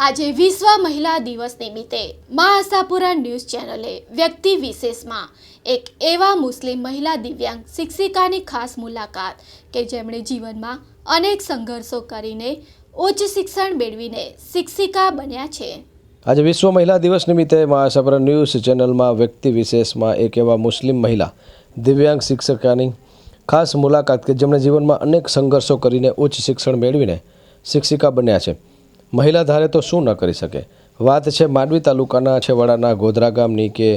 આજે વિશ્વ મહિલા દિવસ નિમિત્તે મા આશાપુરા ન્યૂઝ ચેનલે વ્યક્તિ વિશેષમાં એક એવા મુસ્લિમ મહિલા દિવ્યાંગ શિક્ષિકાની ખાસ મુલાકાત કે જેમણે જીવનમાં અનેક સંઘર્ષો કરીને ઉચ્ચ શિક્ષણ મેળવીને શિક્ષિકા બન્યા છે. આજે વિશ્વ મહિલા દિવસ નિમિત્તે મહાસાપરા ન્યૂઝ ચેનલમાં વ્યક્તિ વિશેષમાં એક એવા મુસ્લિમ મહિલા દિવ્યાંગ શિક્ષકાની ખાસ મુલાકાત કે જેમણે જીવનમાં અનેક સંઘર્ષો કરીને ઉચ્ચ શિક્ષણ મેળવીને શિક્ષિકા બન્યા છે. મહિલા ધારે તો શું ન કરી શકે? વાત છે માંડવી તાલુકાના છેવાડાના ગોધરા ગામની કે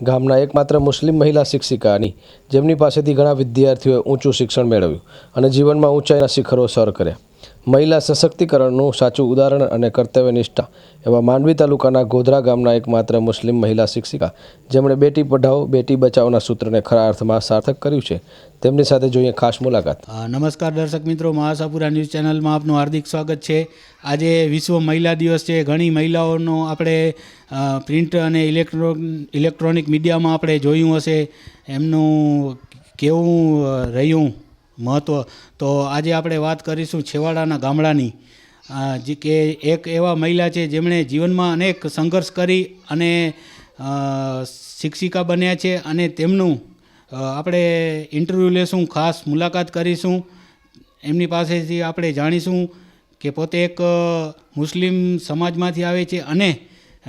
ગામના એકમાત્ર મુસ્લિમ મહિલા શિક્ષિકાની, જેમની પાસેથી ઘણા વિદ્યાર્થીઓએ ઊંચું શિક્ષણ મેળવ્યું અને જીવનમાં ઊંચાઈના શિખરો સર કર્યા. મહિલા સશક્તિકરણનું સાચું ઉદાહરણ અને કર્તવ્યનિષ્ઠા એવા માંડવી તાલુકાના ગોધરા ગામના એકમાત્ર મુસ્લિમ મહિલા શિક્ષિકા. જેમણે બેટી પઢાઓ, બેટી બચાવના સૂત્રને ખરા અર્થમાં સાર્થક કર્યું છે. તેમની સાથે જોઈએ ખાસ મુલાકાત. નમસ્કાર દર્શક મિત્રો, મહાસાપુરા ન્યૂઝ ચેનલમાં આપનું હાર્દિક સ્વાગત છે. આજે વિશ્વ મહિલા દિવસ છે. ઘણી મહિલાઓનો આપણે પ્રિન્ટ અને ઇલેક્ટ્રો ઇલેક્ટ્રોનિક મીડિયામાં આપણે જોયું હશે. એમનું કેવું રહ્યું? મહત્ત્વ તો આજે આપણે વાત કરીશું છેવાડાના ગામડાની. કે એક એવા મહિલા છે જેમણે જીવનમાં અનેક સંઘર્ષ કરી અને શિક્ષિકા બન્યા છે અને તેમનું આપણે ઇન્ટરવ્યૂ લેશું, ખાસ મુલાકાત કરીશું. એમની પાસેથી આપણે જાણીશું કે પોતે એક મુસ્લિમ સમાજમાંથી આવે છે અને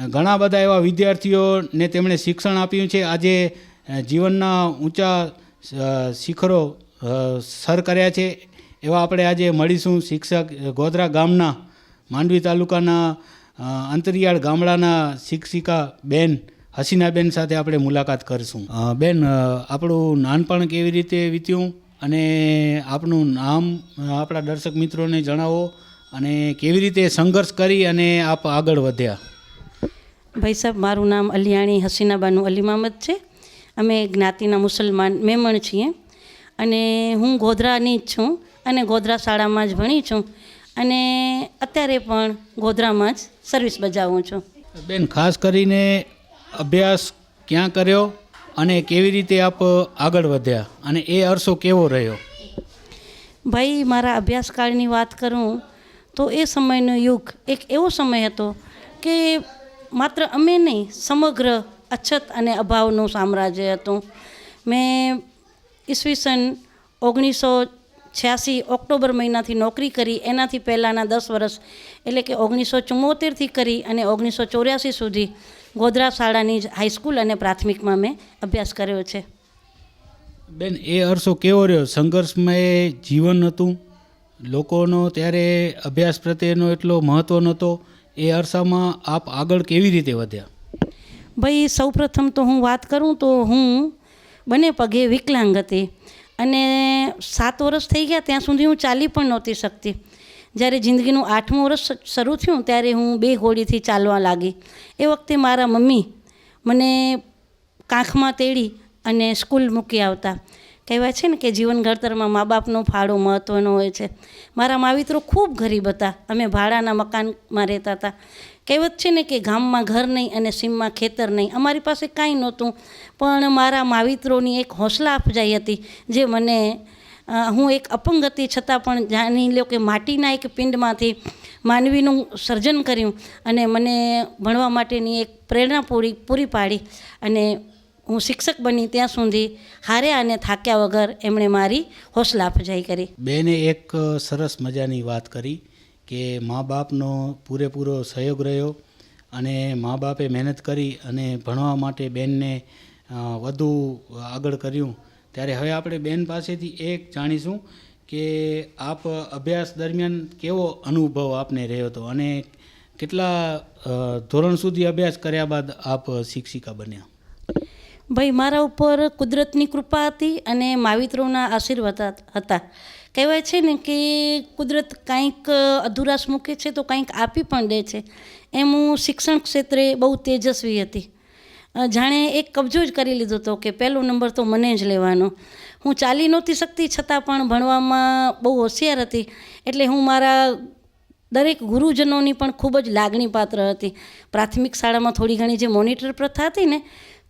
ઘણા બધા એવા વિદ્યાર્થીઓને તેમણે શિક્ષણ આપ્યું છે. આજે જીવનના ઊંચા શિખરો સર કર્યા છે. એવા આપણે આજે મળીશું શિક્ષક ગોધરા ગામના માંડવી તાલુકાના અંતરિયાળ ગામડાના શિક્ષિકા બેન હસીનાબેન સાથે આપણે મુલાકાત કરીશું. બેન આપણું નાનપણ કેવી રીતે વીત્યું અને આપનું નામ આપણા દર્શક મિત્રોને જણાવો અને કેવી રીતે સંઘર્ષ કરી અને આપ આગળ વધ્યા? ભાઈ સાહેબ મારું નામ અલિયાણી હસીનાબાનું અલીમામદ છે. અમે જ્ઞાતિના મુસલમાન મેમણ છીએ. અને હું ગોધરાની જ છું અને ગોધરા શાળામાં જ ભણી છું અને અત્યારે પણ ગોધરામાં જ સર્વિસ બજાવું છું. બેન ખાસ કરીને અભ્યાસ ક્યાં કર્યો અને કેવી રીતે આપ આગળ વધ્યા અને એ અરસો કેવો રહ્યો? ભાઈ મારા અભ્યાસકાળની વાત કરું તો એ સમયનો યુગ એક એવો સમય હતો કે માત્ર અમે નહીં સમગ્ર અછત અને અભાવનું સામ્રાજ્ય હતું. મેં ઈસવીસન ઓગણીસો છ્યાસી ઓક્ટોબર મહિનાથી નોકરી કરી એનાથી પહેલાંના દસ વર્ષ એટલે કે ઓગણીસો ચુમ્મોતેરથી કરી અને ઓગણીસો ચોર્યાસી સુધી ગોધરા શાળાની જ હાઈસ્કૂલ અને પ્રાથમિકમાં મેં અભ્યાસ કર્યો છે. બેન એ અરસો કેવો રહ્યો? સંઘર્ષમય જીવન હતું? લોકોનો ત્યારે અભ્યાસ પ્રત્યેનો એટલો મહત્ત્વ નહોતો. એ અરસામાં આપ આગળ કેવી રીતે વધ્યા? ભાઈ સૌપ્રથમ તો હું વાત કરું તો હું બંને પગે વિકલાંગ હતી. અને સાત વર્ષ થઈ ગયા ત્યાં સુધી હું ચાલી પણ નહોતી શકતી. જ્યારે જિંદગીનું આઠમું વર્ષ શરૂ થયું ત્યારે હું બે ઘોડીથી ચાલવા લાગી. એ વખતે મારા મમ્મી મને કાંખમાં તેડી અને સ્કૂલ મૂકી આવતા. કહેવાય છે ને કે જીવન ઘડતરમાં મા બાપનો ફાળો મહત્ત્વનો હોય છે. મારા માવિત્રો ખૂબ ગરીબ હતા. અમે ભાડાના મકાનમાં રહેતા હતા. કહેવત છે ને કે ગામમાં ઘર નહીં અને સીમમાં ખેતર નહીં. અમારી પાસે કાંઈ નહોતું. પણ મારા માવિત્રોની એક હોંસલા અફજાઈ હતી, જે મને હું એક અપંગ હતી છતાં પણ જાણી લો કે માટીના એક પિંડમાંથી માનવીનું સર્જન કર્યું અને મને ભણવા માટેની એક પ્રેરણા પૂરી પૂરી પાડી અને હું શિક્ષક બની ત્યાં સુધી હાર્યા અને થાક્યા વગર એમણે મારી હોંસલા અફજાઈ કરી. બેને એક સરસ મજાની વાત કરી કે મા બાપનો પૂરેપૂરો સહયોગ રહ્યો અને મા બાપે મહેનત કરી અને ભણવા માટે બેનને વધુ આગળ કર્યું. ત્યારે હવે આપણે બેન પાસેથી એક જાણીશું કે આપ અભ્યાસ દરમિયાન કેવો અનુભવ આપને રહ્યો હતો અને કેટલા ધોરણ સુધી અભ્યાસ કર્યા બાદ આપ શિક્ષિકા બન્યા? ભાઈ, મારા ઉપર કુદરતની કૃપા હતી અને માવિત્રોના આશીર્વાદ હતા. કહેવાય છે ને કે કુદરત કાંઈક અધુરાશ મૂકે છે તો કાંઈક આપી પણ દે છે. એમ હું શિક્ષણ ક્ષેત્રે બહુ તેજસ્વી હતી. જાણે એક કબજો જ કરી લીધો હતો કે પહેલો નંબર તો મને જ લેવાનો. હું ચાલી નહોતી શકતી, છતાં પણ ભણવામાં બહુ હોશિયાર હતી. એટલે હું મારા દરેક ગુરુજનોની પણ ખૂબ જ લાગણી પાત્ર હતી. પ્રાથમિક શાળામાં થોડી ઘણી જે મોનિટર પ્રથા હતી ને,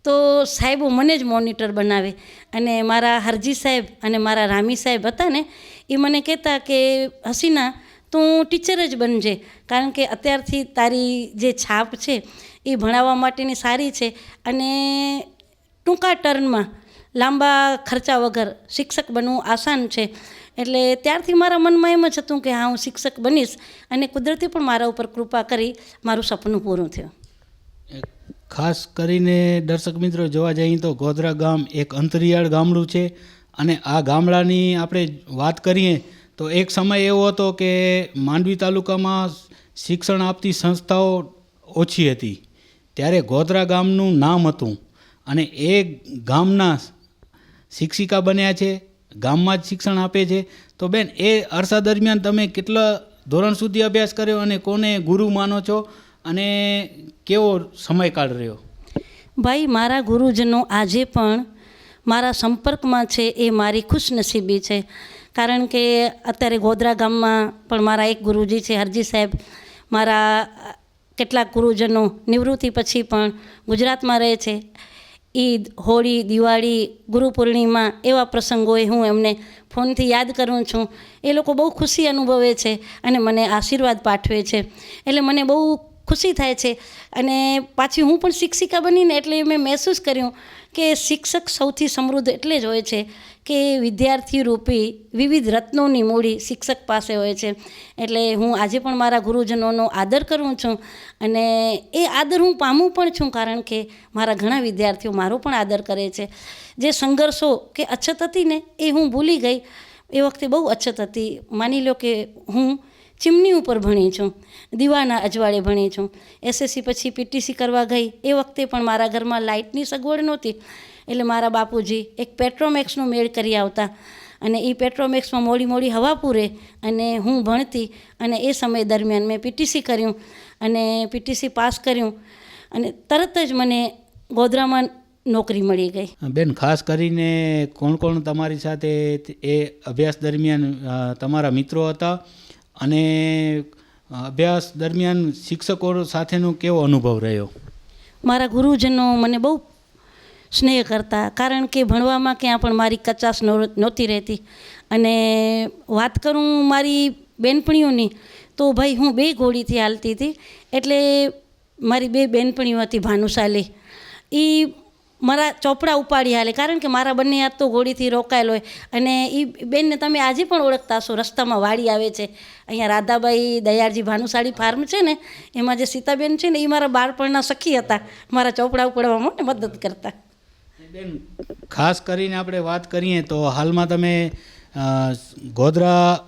તો સાહેબો મને જ મોનિટર બનાવે. અને મારા હરજી સાહેબ અને મારા રામી સાહેબ હતા ને, એ મને કહેતા કે, હસીના, તું ટીચર જ બનજે. કારણ કે અત્યારથી તારી જે છાપ છે એ ભણાવવા માટેની સારી છે અને ટૂંકા ટર્નમાં લાંબા ખર્ચા વગર શિક્ષક બનવું આસાન છે. એટલે ત્યારથી મારા મનમાં એમ જ હતું કે હા, હું શિક્ષક બનીશ અને કુદરતે પણ મારા ઉપર કૃપા કરી મારું સપનું પૂરું થયું. ખાસ કરીને દર્શક મિત્રો જોવા જઈએ તો ગોધરા ગામ એક અંતરિયાળ ગામડું છે અને આ ગામડાની આપણે વાત કરીએ તો એક સમય એવો હતો કે માંડવી તાલુકામાં શિક્ષણ આપતી સંસ્થાઓ ઓછી હતી. ત્યારે ગોધરા ગામનું નામ હતું અને એ ગામના શિક્ષિકા બન્યા છે, ગામમાં જ શિક્ષણ આપે છે. તો બેન, એ અરસા દરમિયાન તમે કેટલા ધોરણ સુધી અભ્યાસ કર્યો અને કોને ગુરુ માનો છો અને કેવો સમયકાળ રહ્યો? ભાઈ, મારા ગુરુજનો આજે પણ મારા સંપર્કમાં છે એ મારી ખુશનસીબી છે. કારણ કે અત્યારે ગોધરા ગામમાં પણ મારા એક ગુરુજી છે, હરજી સાહેબ. મારા કેટલાક ગુરુજનો નિવૃત્તિ પછી પણ ગુજરાતમાં રહે છે. ઈદ, હોળી, દિવાળી ગુરુ પૂર્ણિમા એવા પ્રસંગોએ હું એમને ફોનથી યાદ કરું છું. એ લોકો બહુ ખુશી અનુભવે છે અને મને આશીર્વાદ પાઠવે છે. એટલે મને બહુ ખુશી થાય છે અને પાછી હું પણ શિક્ષિકા બનીને એટલે મેં મહેસૂસ કર્યું કે શિક્ષક સૌથી સમૃદ્ધ એટલે જ હોય છે કે વિદ્યાર્થી રૂપી વિવિધ રત્નોની મૂડી શિક્ષક પાસે હોય છે. એટલે હું આજે પણ મારા ગુરુજનોનો આદર કરું છું અને એ આદર હું પામું પણ છું કારણ કે મારા ઘણા વિદ્યાર્થીઓ મારો પણ આદર કરે છે. જે સંઘર્ષો કે અછત હતી ને એ હું ભૂલી ગઈ. એ વખતે બહુ અછત હતી. માની લો કે હું ચીમની ઉપર ભણી છું, દીવાના અજવાળે ભણી છું. એસએસસી પછી પીટીસી કરવા ગઈ. એ વખતે પણ મારા ઘરમાં લાઇટની સગવડ નહોતી. એટલે મારા બાપુજી એક પેટ્રોમેક્સનો મેળ કરી આવતા. અને એ પેટ્રોમેક્સમાં મોડી મોડી હવા પૂરે અને હું ભણતી અને એ સમય દરમિયાન મેં પીટીસી કર્યું અને પીટીસી પાસ કર્યું અને તરત જ મને ગોધરામાં નોકરી મળી ગઈ. બેન, ખાસ કરીને કોણ કોણ તમારી સાથે એ અભ્યાસ દરમિયાન તમારા મિત્રો હતા? અને અભ્યાસ દરમિયાન શિક્ષકો સાથેનો કેવો અનુભવ રહ્યો? મારા ગુરુજનો મને બહુ સ્નેહ કરતા, કારણ કે ભણવામાં ક્યાં પણ મારી કચાશ નહોતી રહેતી. અને વાત કરું મારી બેનપણીઓની, તો ભાઈ હું બે ઘોડીથી હાલતી હતી. એટલે મારી બે બેનપણીઓ હતી ભાનુશાલી. એ મારા ચોપડા ઉપાડી હાલે. કારણ કે મારા બંને હાથ તો ઘોડીથી રોકાયેલો હોય. અને એ બેનને તમે આજે પણ ઓળખતા હશો. રસ્તામાં વાડી આવે છે. અહીંયા રાધાબાઈ દયાળજી ભાનુશાળી ફાર્મ છે ને એમાં જે સીતાબેન છે ને એ મારા બાળપણના સખી હતા. મારા ચોપડા ઉપાડવામાં મને મદદ કરતા. બેન ખાસ કરીને આપણે વાત કરીએ તો હાલમાં તમે ગોધરા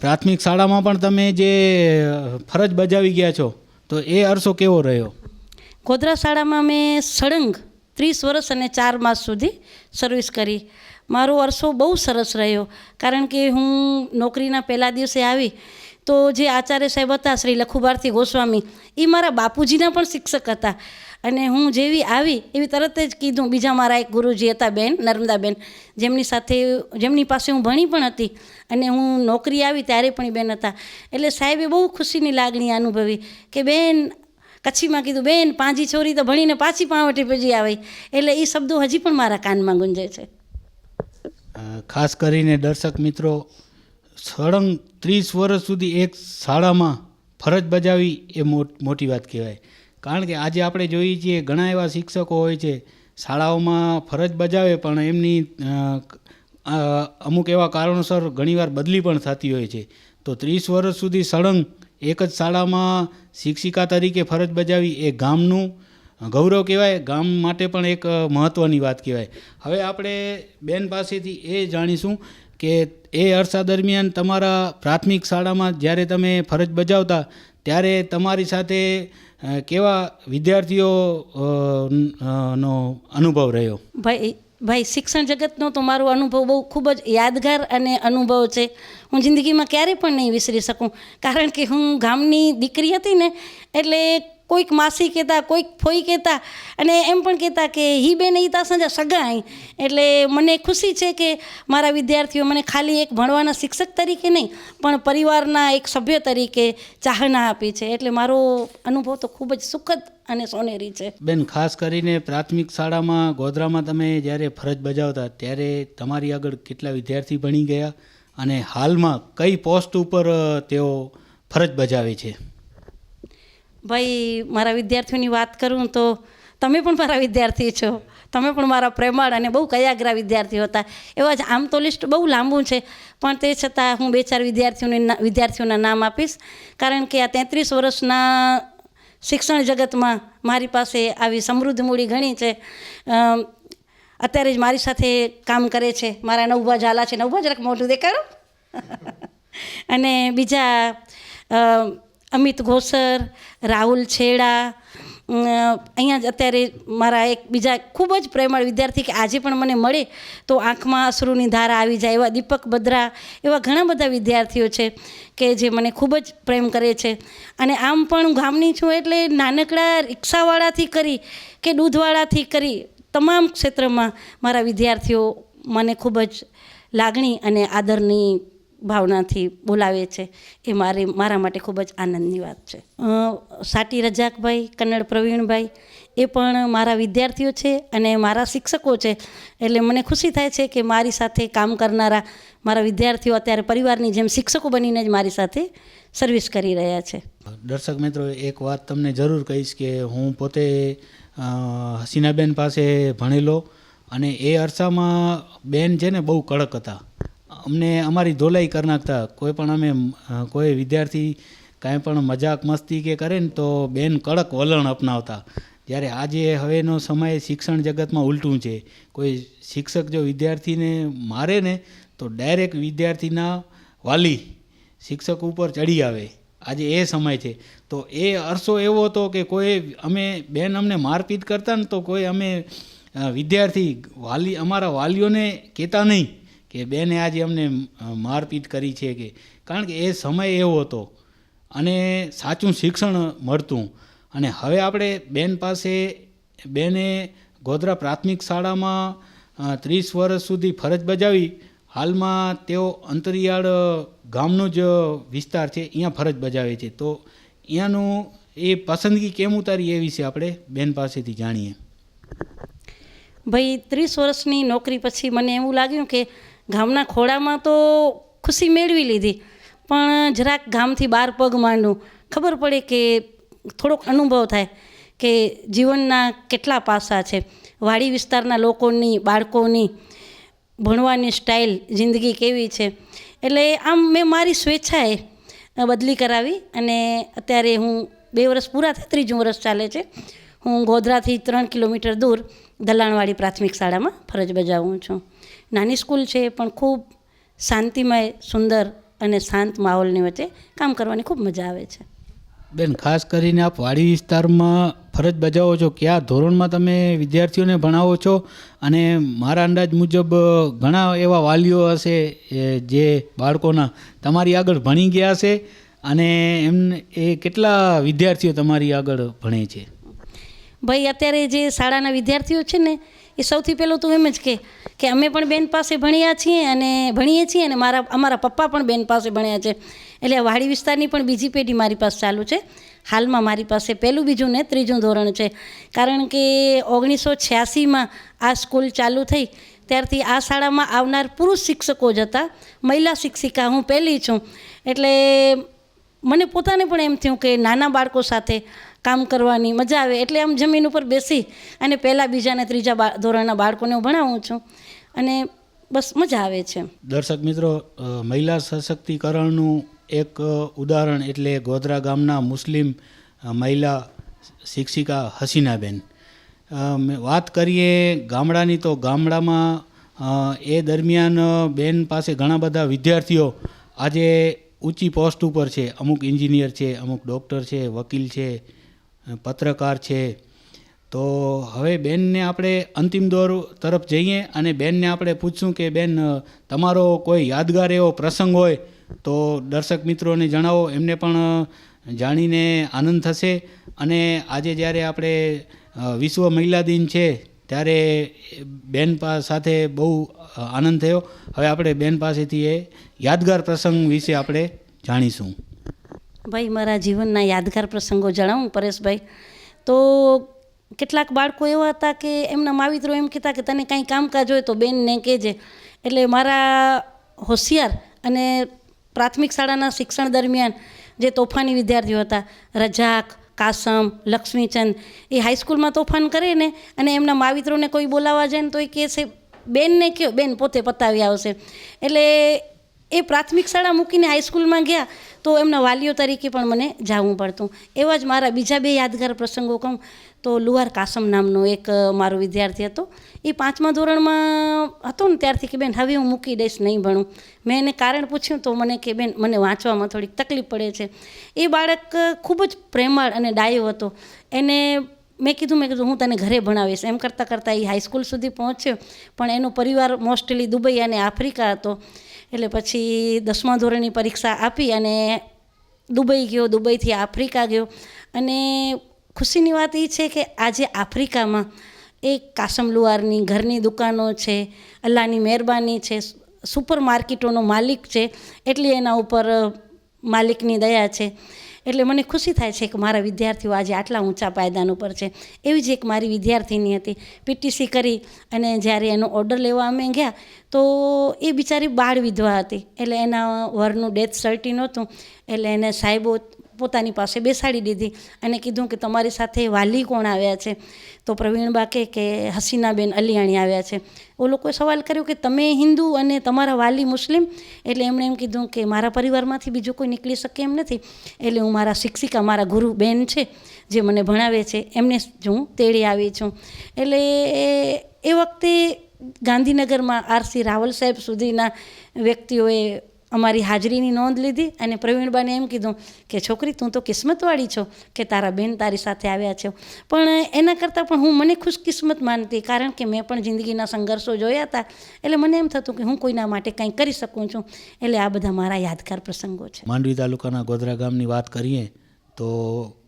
પ્રાથમિક શાળામાં પણ તમે જે ફરજ બજાવી ગયા છો તો એ અરસો કેવો રહ્યો? ગોધરા શાળામાં મેં સળંગ ત્રીસ વર્ષ અને ચાર માસ સુધી સર્વિસ કરી. મારો અરસો બહુ સરસ રહ્યો. કારણ કે હું નોકરીના પહેલા દિવસે આવી તો જે આચાર્ય સાહેબ હતા, શ્રી લખુભારતી ગોસ્વામી એ મારા બાપુજીના પણ શિક્ષક હતા. અને હું જેવી આવી એવી તરત જ કીધું, બીજા મારા એક ગુરુજી હતા બેન, નર્મદાબેન, જેમની સાથે, જેમની પાસે હું ભણી પણ હતી અને હું નોકરી આવી ત્યારે પણ બેન હતા. એટલે સાહેબે બહુ ખુશીની લાગણી અનુભવી કે બેન કચ્છીમાં કીધું, બેન, પાંજી છોરી તો ભણીને પાછી પાવટી પછી આવે. એટલે એ શબ્દો હજી પણ મારા કાનમાં ગુંજે છે. ખાસ કરીને દર્શક મિત્રો, સળંગ ત્રીસ વર્ષ સુધી એક શાળામાં ફરજ બજાવી એ મોટ- વાત કહેવાય. કારણ કે આજે આપણે જોઈએ છીએ ઘણા એવા શિક્ષકો હોય છે, શાળાઓમાં ફરજ બજાવે પણ એમની અમુક એવા કારણોસર ઘણીવાર બદલી પણ થતી હોય છે. તો ત્રીસ વર્ષ સુધી સળંગ એક જ શાળામાં શિક્ષિકા તરીકે ફરજ બજાવી એ ગામનું ગૌરવ કહેવાય, ગામ માટે પણ એક મહત્ત્વની વાત કહેવાય. હવે આપણે બેન પાસેથી એ જાણીશું કે એ અરસા દરમિયાન તમારા પ્રાથમિક શાળામાં જ્યારે તમે ફરજ બજાવતા, ત્યારે તમારી સાથે કેવા વિદ્યાર્થીઓ નો અનુભવ રહ્યો? ભાઈ ભાઈ, શિક્ષણ જગતનો તો મારો અનુભવ બહુ ખૂબ જ યાદગાર અને અનુભવ છે. હું જિંદગીમાં ક્યારેય પણ નહીં વિસરી શકું. કારણ કે હું ગામની દીકરી હતી ને, એટલે કોઈક માસી કહેતા, કોઈક ફોઈ કહેતા અને એમ પણ કહેતા કે હી બેન એ તા સંજા સગાઈ. એટલે મને ખુશી છે કે મારા વિદ્યાર્થીઓ મને ખાલી એક ભણવાના શિક્ષક તરીકે નહીં, પણ પરિવારના એક સભ્ય તરીકે ચાહના આપી છે. એટલે મારો અનુભવ તો ખૂબ જ સુખદ અને સોનેરી છે. બેન, ખાસ કરીને પ્રાથમિક શાળામાં, ગોધરામાં તમે જ્યારે ફરજ બજાવતા ત્યારે તમારી આગળ કેટલા વિદ્યાર્થી ભણી ગયા અને હાલમાં કઈ પોસ્ટ ઉપર તેઓ ફરજ બજાવે છે? ભાઈ, મારા વિદ્યાર્થીઓની વાત કરું તો તમે પણ મારા વિદ્યાર્થી છો. તમે પણ મારા પ્રેમાળ અને બહુ કયાગ્રા વિદ્યાર્થીઓ હતા. એવા જ આમ તો લિસ્ટ બહુ લાંબુ છે, પણ તે છતાં હું બે ચાર વિદ્યાર્થીઓને વિદ્યાર્થીઓના નામ આપીશ. કારણ કે આ તેત્રીસ વર્ષના શિક્ષણ જગતમાં મારી પાસે આવી સમૃદ્ધ મૂડી ઘણી છે. અત્યારે જ મારી સાથે કામ કરે છે. મારા નવભા ઝાલા છે. નવભા જરાક મોઢું દેખાડો. અને બીજા અમિત ઘોસર, રાહુલ છેડા અહીંયા જ અત્યારે મારા એક બીજા ખૂબ જ પ્રેમળ વિદ્યાર્થી કે આજે પણ મને મળે તો આંખમાં અશ્રુની ધારા આવી જાય એવા દીપક બદ્રા એવા ઘણા બધા વિદ્યાર્થીઓ છે કે જે મને ખૂબ જ પ્રેમ કરે છે. અને આમ પણ હું ગામની છું એટલે નાનકડા રિક્ષાવાળાથી કરી કે દૂધવાળાથી કરી તમામ ક્ષેત્રમાં મારા વિદ્યાર્થીઓ મને ખૂબ જ લાગણી અને આદરની ભાવનાથી બોલાવે છે, એ મારી, મારા માટે ખૂબ જ આનંદની વાત છે. સાટી રજાકભાઈ, કન્નડ પ્રવીણભાઈ, એ પણ મારા વિદ્યાર્થીઓ છે અને મારા શિક્ષકો છે. એટલે મને ખુશી થાય છે કે મારી સાથે કામ કરનારા મારા વિદ્યાર્થીઓ અત્યારે પરિવારની જેમ શિક્ષકો બનીને જ મારી સાથે સર્વિસ કરી રહ્યા છે. દર્શક મિત્રો, એક વાત તમને જરૂર કહીશ કે હું પોતે હસીનાબેન પાસે ભણેલો અને એ અરસામાં બેન છે ને બહુ કડક હતા. અમને અમારી ધોલાઈ કરી નાખતા. કોઈ પણ અમે કોઈ વિદ્યાર્થી કાંઈ પણ મજાક મસ્તી કે કરે ને તો બેન કડક વલણ અપનાવતા. જ્યારે આજે હવેનો સમય શિક્ષણ જગતમાં ઉલટું છે. કોઈ શિક્ષક જો વિદ્યાર્થીને મારે ને તો ડાયરેક્ટ વિદ્યાર્થીના વાલી શિક્ષક ઉપર ચડી આવે. આજે એ સમય છે. તો એ અરસો એવો હતો કે કોઈ અમે, બેન અમને મારપીટ કરતા ને તો કોઈ અમે વિદ્યાર્થી વાલી, અમારા વાલીઓને કહેતા નહીં. કે બેને આજે અમને મારપીટ કરી છે કે, કારણ કે એ સમય એવો હતો અને સાચું શિક્ષણ મળતું. અને હવે આપણે બેન પાસે, બેને ગોધરા પ્રાથમિક શાળામાં ત્રીસ વર્ષ સુધી ફરજ બજાવી. હાલમાં તેઓ અંતરિયાળ ગામનો જ વિસ્તાર છે, અહીંયા ફરજ બજાવે છે. તો અહીંયાનું એ પસંદગી કેમ ઉતારી એ વિશે આપણે બેન પાસેથી જાણીએ. ભાઈ, ત્રીસ વર્ષની નોકરી પછી મને એવું લાગ્યું કે ગામના ખોળામાં તો ખુશી મેળવી લીધી. પણ જરાક ગામથી બહાર પગ માંડું. ખબર પડે કે થોડોક અનુભવ થાય કે જીવનના કેટલા પાસા છે. વાડી વિસ્તારના લોકોની, બાળકોની, ભણવાની સ્ટાઇલ, જિંદગી કેવી છે. એટલે આમ મેં મારી સ્વેચ્છાએ બદલી કરાવી અને અત્યારે હું બે વર્ષ પૂરા થાય, ત્રીજું વર્ષ ચાલે છે. હું ગોધરાથી ત્રણ કિલોમીટર દૂર દલાણવાડી પ્રાથમિક શાળામાં ફરજ બજાવું છું. નાની સ્કૂલ છે પણ ખૂબ શાંતિમય સુંદર અને શાંત માહોલની વચ્ચે કામ કરવાની ખૂબ મજા આવે છે. બેન ખાસ કરીને આપ વાડી વિસ્તારમાં ફરજ બજાવો છો કયા ધોરણમાં તમે વિદ્યાર્થીઓને ભણાવો છો? અને મારા અંદાજ મુજબ ઘણા એવા વાલીઓ હશે જે બાળકોના તમારી આગળ ભણી ગયા હશે અને એમને એ કેટલા વિદ્યાર્થીઓ તમારી આગળ ભણે છે? ભાઈ અત્યારે જે શાળાના વિદ્યાર્થીઓ છે ને એ સૌથી પહેલું તો એમ જ કે કે અમે પણ બેન પાસે ભણ્યા છીએ અને ભણીએ છીએ અને મારા, અમારા પપ્પા પણ બેન પાસે ભણ્યા છે. એટલે વાડી વિસ્તારની પણ બીજી પેઢી મારી પાસે ચાલુ છે. હાલમાં મારી પાસે પહેલું બીજું ને ત્રીજું ધોરણ છે. કારણ કે ઓગણીસો છ્યાસીમાં આ સ્કૂલ ચાલુ થઈ. ત્યારથી આ શાળામાં આવનાર પુરુષ શિક્ષકો જ હતા. મહિલા શિક્ષિકા હું પહેલી છું. એટલે મને પોતાને પણ એમ થયું કે નાના બાળકો સાથે કામ કરવાની મજા આવે એટલે આમ જમીન ઉપર બેસી અને પહેલાં બીજા અને ત્રીજા ધોરણના બાળકોને હું ભણાવું છું. અને બસ મજા આવે છે. દર્શક મિત્રો મહિલા સશક્તિકરણનું એક ઉદાહરણ એટલે ગોધરા ગામના મુસ્લિમ મહિલા શિક્ષિકા હસીનાબેન. વાત કરીએ ગામડાની તો ગામડામાં એ દરમિયાન બેન પાસે ઘણા બધા વિદ્યાર્થીઓ આજે ઊંચી પોસ્ટ ઉપર છે. અમુક એન્જિનિયર છે, અમુક ડૉક્ટર છે, વકીલ છે પત્રકાર છે. તો હવે બેનને આપણે અંતિમ દોર તરફ જઈએ અને બેનને આપણે પૂછશું કે બેન, તમારો કોઈ યાદગાર એવો પ્રસંગ હોય તો દર્શક મિત્રોને જણાવો. એમને પણ જાણીને આનંદ થશે. અને આજે જ્યારે આપણે વિશ્વ મહિલા દિન છે, ત્યારે બેન સાથે બહુ આનંદ થયો. હવે આપણે બેન પાસેથી એ યાદગાર પ્રસંગ વિશે આપણે જાણીશું. ભાઈ, મારા જીવનના યાદગાર પ્રસંગો જણાવું, પરેશભાઈ. તો કેટલાક બાળકો એવા હતા કે એમના માવિત્રો એમ કહેતા કે તને કાંઈ કામકાજ હોય તો બેનને કહેજે. એટલે મારા હોશિયાર અને પ્રાથમિક શાળાના શિક્ષણ દરમિયાન જે તોફાની વિદ્યાર્થીઓ હતા, રજાક, કાસમ, લક્ષ્મીચંદ, એ હાઈસ્કૂલમાં તોફાન કરે ને અને એમના માવિત્રોને કોઈ બોલાવવા જાય ને તો એ કહે છે, બેનને કહો, બેન પોતે પતાવી આવશે. એટલે એ પ્રાથમિક શાળા મૂકીને હાઈસ્કૂલમાં ગયા તો એમના વાલીઓ તરીકે પણ મને જવું પડતું. એવા જ મારા બીજા બે યાદગાર પ્રસંગો કહું તો લુવાર કાસમ નામનો એક મારો વિદ્યાર્થી હતો. એ પાંચમા ધોરણમાં હતો ને ત્યારથી કે બેન હવે હું મૂકી દઈશ, નહીં ભણું. મેં એને કારણ પૂછ્યું તો મને કે બેન મને વાંચવામાં થોડીક તકલીફ પડે છે. એ બાળક ખૂબ જ પ્રેમાળ અને ડાયો હતો. એને મેં કીધું મેં કીધું હું તને ઘરે ભણાવીશ. એમ કરતાં કરતાં એ હાઈસ્કૂલ સુધી પહોંચ્યો. પણ એનો પરિવાર મોસ્ટલી દુબઈ અને આફ્રિકા હતો. એટલે પછી દસમા ધોરણની પરીક્ષા આપી અને દુબઈ ગયો, દુબઈથી આફ્રિકા ગયો. અને ખુશીની વાત એ છે કે આજે આફ્રિકામાં એ કાસમ લુઆરની ઘરની દુકાનો છે, અલ્લાહની મહેરબાની છે સુપર માર્કેટોનો માલિક છે, એટલી એના ઉપર માલિકની દયા છે. એટલે મને ખુશી થાય છે કે મારા વિદ્યાર્થીઓ આજે આટલા ઊંચા પાયદાન ઉપર છે. એવી જ એક મારી વિદ્યાર્થીની હતી. પીટીસી કરી અને જ્યારે એનો ઓર્ડર લેવા અમે ગયા, તો એ બિચારી બાળ વિધવા હતી. એટલે એના વરનું ડેથ સર્ટી નહોતું. એટલે એને સાહેબો પોતાની પાસે બેસાડી દીધી અને કીધું કે તમારી સાથે વાલી કોણ આવ્યા છે? તો પ્રવીણબા બાકે કે હસીનાબેન અલિયાણી આવ્યા છે. ઓ લોકોએ સવાલ કર્યો કે તમે હિન્દુ અને તમારા વાલી મુસ્લિમ? એટલે એમણે એમ કીધું કે મારા પરિવારમાંથી બીજું કોઈ નીકળી શકે એમ નથી. એટલે હું મારા શિક્ષિકા, મારા ગુરુ બેન છે, જે મને ભણાવે છે, એમને જ હું તેડી આવી છું. એટલે એ વખતે ગાંધીનગરમાં આરસી રાવલ સાહેબ સુધીના વ્યક્તિઓએ અમારી હાજરીની નોંધ લીધી અને પ્રવીણબાને એમ કીધું કે, છોકરી, તું તો કિસ્મતવાળી છો કે તારા બેન તારી સાથે આવ્યા છે. પણ એના કરતાં પણ હું મને ખુશકિસ્મત માનતી, કારણ કે મેં પણ જિંદગીના સંઘર્ષો જોયા હતા. એટલે મને એમ થતું કે હું કોઈના માટે કંઈ કરી શકું છું. એટલે આ બધા મારા યાદગાર પ્રસંગો છે. માંડવી તાલુકાના ગોધરા ગામની વાત કરીએ, તો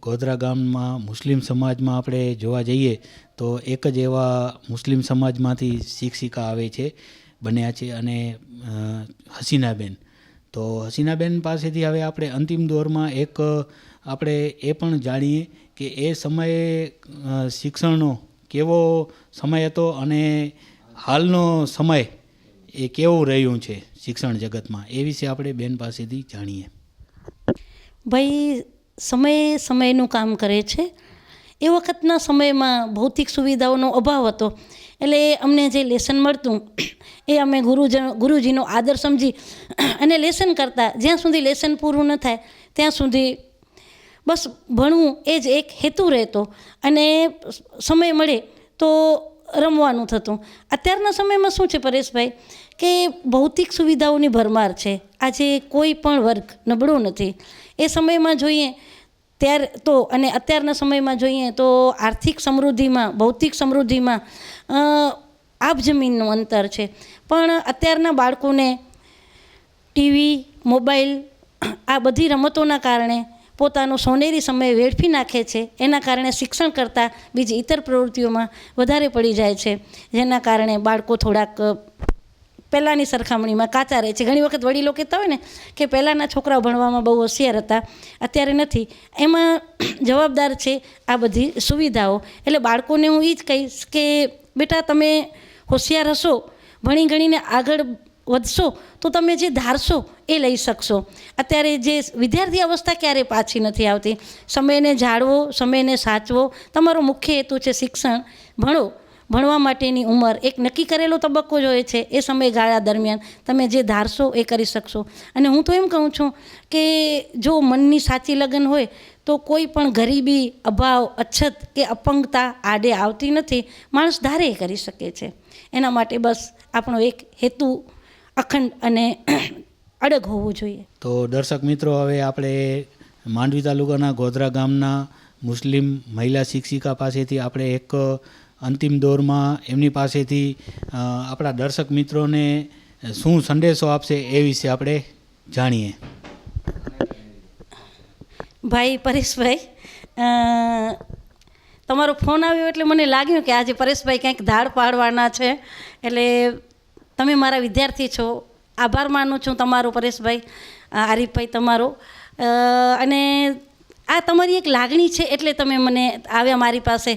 ગોધરા ગામમાં મુસ્લિમ સમાજમાં આપણે જોવા જઈએ, તો એક જ એવા મુસ્લિમ સમાજમાંથી શિક્ષિકા આવે છે, બન્યા છે અને હસીનાબેન. તો હસીનાબેન પાસેથી હવે આપણે અંતિમ દોરમાં એક આપણે એ પણ જાણીએ કે એ સમયે શિક્ષણનો કેવો સમય હતો અને હાલનો સમય એ કેવું રહ્યું છે શિક્ષણ જગતમાં એ વિશે આપણે બેન પાસેથી જાણીએ. ભાઈ, સમય સમયનું કામ કરે છે. એ વખતના સમયમાં ભૌતિક સુવિધાઓનો અભાવ હતો. એટલે અમને જે લેસન મળતું, એ અમે ગુરુજન ગુરુજીનો આદર સમજી અને લેસન કરતા. જ્યાં સુધી લેસન પૂરું ન થાય, ત્યાં સુધી બસ ભણવું એ જ એક હેતુ રહેતો. અને સમય મળે તો રમવાનું થતું. અત્યારના સમયમાં શું છે પરેશભાઈ? કે ભૌતિક સુવિધાઓની ભરમાર છે. આજે કોઈ પણ વર્ગ નબળો નથી. એ સમયમાં જોઈએ ત્યારે તો અને અત્યારના સમયમાં જોઈએ તો આર્થિક સમૃદ્ધિમાં ભૌતિક સમૃદ્ધિમાં અ, આબ જમીનનું અંતર છે. પણ અત્યારના બાળકોને ટીવી મોબાઈલ આ બધી રમતોના કારણે પોતાનો સોનેરી સમય વેડફી નાખે છે. એના કારણે શિક્ષણ કરતાં બીજી ઇતર પ્રવૃત્તિઓમાં વધારે પડી જાય છે. જેના કારણે બાળકો થોડાક પહેલાંની સરખામણીમાં કાચા રહે છે. ઘણી વખત વડીલો કહેતા હોય ને કે પહેલાંના છોકરાઓ ભણવામાં બહુ હોશિયાર હતા, અત્યારે નથી. એમાં જવાબદાર છે આ બધી સુવિધાઓ. એટલે બાળકોને હું એ જ કહીશ કે બેટા તમે હોશિયાર હશો, ભણી ગણીને આગળ વધશો, તો તમે જે ધારશો એ લઈ શકશો. અત્યારે જે વિદ્યાર્થી અવસ્થા ક્યારેય પાછી નથી આવતી. સમયને જાળવો, સમયને સાચવો. તમારો મુખ્ય હેતુ છે શિક્ષણ. ભણો. ભણવા માટેની ઉંમર એક નક્કી કરેલો તબક્કો જ હોય છે, એ સમયગાળા દરમિયાન તમે જે ધારશો એ કરી શકશો. અને હું તો એમ કહું છું કે જો મનની સાચી લગન હોય, તો કોઈ પણ ગરીબી, અભાવ, અછત કે અપંગતા આડે આવતી નથી. માણસ ધારે એ કરી શકે છે. એના માટે બસ આપણો એક હેતુ અખંડ અને અડગ હોવું જોઈએ. તો દર્શક મિત્રો, હવે આપણે માંડવી તાલુકાના ગોધરા ગામના મુસ્લિમ મહિલા શિક્ષિકા પાસેથી આપણે એક અંતિમ દોરમાં એમની પાસેથી આપણા દર્શક મિત્રોને શું સંદેશો આપશે એ વિશે આપણે જાણીએ. ભાઈ પરેશભાઈ તમારો ફોન આવ્યો એટલે મને લાગ્યું કે આજે પરેશભાઈ કંઈક ધાડ પાડવાના છે. એટલે તમે મારા વિદ્યાર્થી છો. આભાર માનું છું તમારો પરેશભાઈ આરીફભાઈ તમારો. અને આ તમારી એક લાગણી છે એટલે તમે મને આવ્યા મારી પાસે.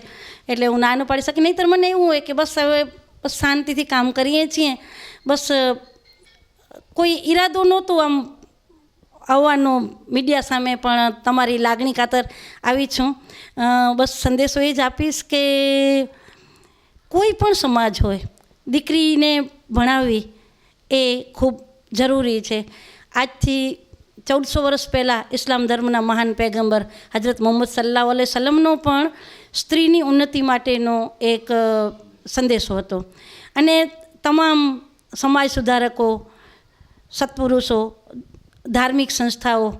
એટલે હું ના ન પાડી શકી. નહીંતર મને એવું હોય કે બસ હવે બસ શાંતિથી કામ કરીએ છીએ. બસ કોઈ ઈરાદો નહોતો આમ આવવાનો મીડિયા સામે, પણ તમારી લાગણી ખાતર આવી છું. બસ સંદેશો એ જ આપીશ કે કોઈ પણ સમાજ હોય, દીકરીને ભણાવવી એ ખૂબ જરૂરી છે. આજથી ચૌદસો વર્ષ પહેલાં ઇસ્લામ ધર્મના મહાન પૈગંબર હજરત મોહમ્મદ સલ્લાહ અલૈહ સલમનો પણ સ્ત્રીની ઉન્નતિ માટેનો એક સંદેશો હતો. અને તમામ સમાજ સુધારકો, સત્પુરુષો, ધાર્મિક સંસ્થાઓ,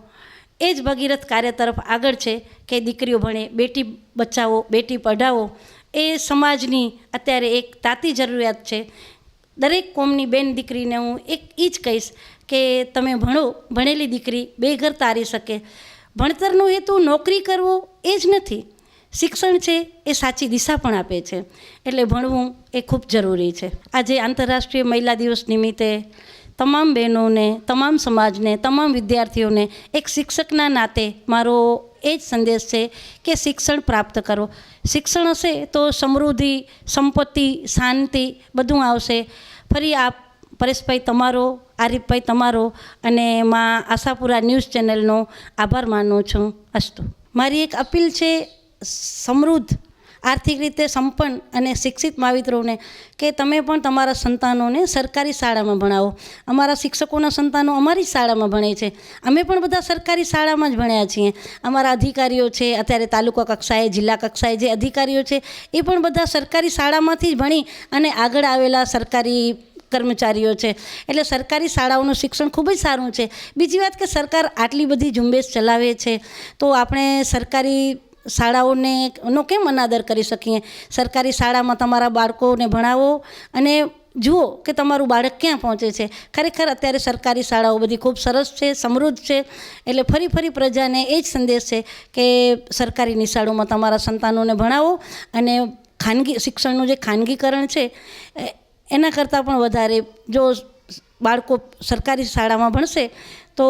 એ જ ભગીરથ કાર્ય તરફ આગળ છે કે દીકરીઓ ભણે, બેટી બચાવો, બેટી પઢાવો, એ સમાજની અત્યારે એક તાતી જરૂરિયાત છે. દરેક કોમની બેન દીકરીને હું એક એ જ કહીશ કે તમે ભણો, ભણેલી દીકરી બે ઘર તારી શકે. ભણતરનો હેતુ નોકરી કરવો એ જ નથી. શિક્ષણ છે એ સાચી દિશા પણ આપે છે. એટલે ભણવું એ ખૂબ જરૂરી છે. આજે આંતરરાષ્ટ્રીય મહિલા દિવસ નિમિત્તે તમામ બહેનોને, તમામ સમાજને, તમામ વિદ્યાર્થીઓને એક શિક્ષકના નાતે મારો એ જ સંદેશ છે કે શિક્ષણ પ્રાપ્ત કરો. શિક્ષણ હશે તો સમૃદ્ધિ, સંપત્તિ, શાંતિ બધું આવશે. ફરી આપ પરેશભાઈ તમારો, આરીફભાઈ તમારો અને માં આશાપુરા ન્યૂઝ ચેનલનો આભાર માનું છું અસ્તુ. મારી એક અપીલ છે સમૃદ્ધ, આર્થિક રીતે સંપન્ન અને શિક્ષિત માવિત્રોને કે તમે પણ તમારા સંતાનોને સરકારી શાળામાં ભણાવો. અમારા શિક્ષકોના સંતાનો અમારી શાળામાં ભણે છે. અમે પણ બધા સરકારી શાળામાં જ ભણ્યા છીએ. અમારા અધિકારીઓ છે, અત્યારે તાલુકા કક્ષાએ, જિલ્લા કક્ષાએ જે અધિકારીઓ છે, એ પણ બધા સરકારી શાળામાંથી જ ભણી અને આગળ આવેલા સરકારી કર્મચારીઓ છે. એટલે સરકારી શાળાઓનું શિક્ષણ ખૂબ જ સારું છે. બીજી વાત કે સરકાર આટલી બધી ઝુંબેશ ચલાવે છે. તો આપણે સરકારી શાળાઓને નો કેમ અનાદર કરી શકીએ? સરકારી શાળામાં તમારા બાળકોને ભણાવો અને જુઓ કે તમારું બાળક ક્યાં પહોંચે છે. ખરેખર અત્યારે સરકારી શાળાઓ બધી ખૂબ સરસ છે, સમૃદ્ધ છે, એટલે ફરી ફરી પ્રજાને એ જ સંદેશ છે કે સરકારી નિશાળોમાં તમારા સંતાનોને ભણાવો અને ખાનગી શિક્ષણનું જે ખાનગીકરણ છે એના કરતાં પણ વધારે જો બાળકો સરકારી શાળામાં ભણશે તો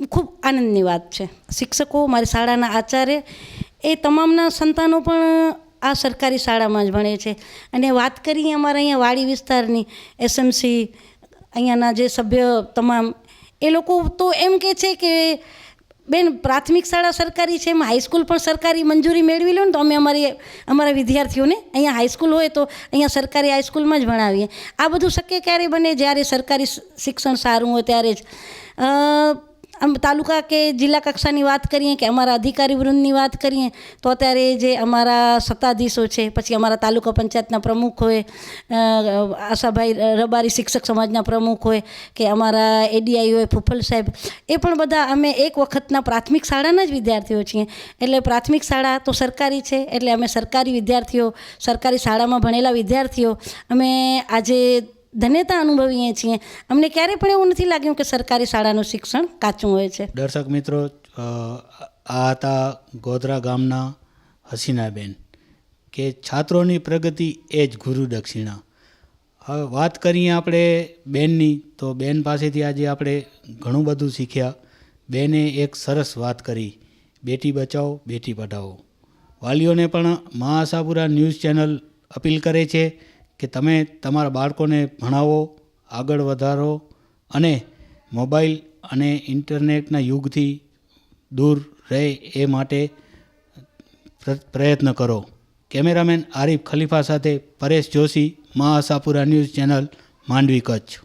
ખૂબ આનંદની વાત છે. શિક્ષકો મારી શાળાના આચાર્ય, એ તમામના સંતાનો પણ આ સરકારી શાળામાં જ ભણે છે. અને વાત કરીએ અમારા અહીંયા વાડી વિસ્તારની, એસએમસી અહીંયાના જે સભ્ય તમામ, એ લોકો તો એમ કે છે કે બેન પ્રાથમિક શાળા સરકારી છે, એમાં હાઈસ્કૂલ પણ સરકારી મંજૂરી મેળવી લો ને તો અમે અમારી, અમારા વિદ્યાર્થીઓને અહીંયા હાઈસ્કૂલ હોય તો અહીંયા સરકારી હાઈસ્કૂલમાં જ ભણાવીએ. આ બધું શક્ય ક્યારે બને? જ્યારે સરકારી શિક્ષણ સારું હોય ત્યારે જ. આમ તાલુકા કે જિલ્લા કક્ષાની વાત કરીએ કે અમારા અધિકારી વૃંદની વાત કરીએ, તો અત્યારે જે અમારા સત્તાધીશો છે, પછી અમારા તાલુકા પંચાયતના પ્રમુખ હોય આશાભાઈ રબારી શિક્ષક સમાજના પ્રમુખ હોય, કે અમારા એડીઆઈ હોય, ફૂફલ સાહેબ, એ પણ બધા અમે એક વખતના પ્રાથમિક શાળાના જ વિદ્યાર્થીઓ છીએ. એટલે પ્રાથમિક શાળા તો સરકારી છે, એટલે અમે સરકારી વિદ્યાર્થીઓ, સરકારી શાળામાં ભણેલા વિદ્યાર્થીઓ, અમે આજે ધન્યતા અનુભવીએ છીએ. અમને ક્યારેય પણ એવું નથી લાગ્યું કે સરકારી શાળાનું શિક્ષણ કાચું હોય છે. દર્શક મિત્રો આ હતા ગોધરા ગામના હસીનાબેન, કે છાત્રોની પ્રગતિ એ જ ગુરુ દક્ષિણા. હવે વાત કરીએ આપણે બેનની, તો બેન પાસેથી આજે આપણે ઘણું બધું શીખ્યા. બેને એક સરસ વાત કરી, બેટી બચાવો બેટી પઢાવો વાલીઓને પણ મહા આશાપુરા ન્યૂઝ ચેનલ અપીલ કરે છે. કે તમે તમારા બાળકોને ભણાવો, આગળ વધારો અને મોબાઈલ અને ઇન્ટરનેટના યુગથી દૂર રહે એ માટે પ્ર- પ્રયત્ન કરો. કેમેરામેન આરિફ ખલીફા સાથે પરેશ જોશી, મહાસાપુરા ન્યૂઝ ચેનલ માંડવી કચ્છ.